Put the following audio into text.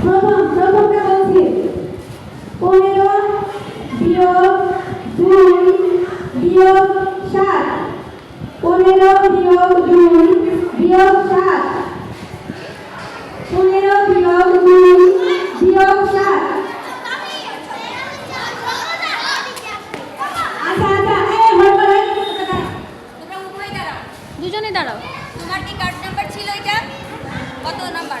প্রথম প্রথমটা বলছি পনেরো বিয়োগ দুই বিয়োগ সাত পনেরো বিয়োগ দুই বিয়োগ সাত পনেরো বিয়োগ দুই বিয়োগ সাত আচ্ছা আচ্ছা দুজনে দাঁড়াও। তোমার কি কার্ড নাম্বার ছিল এটা? কত নাম্বার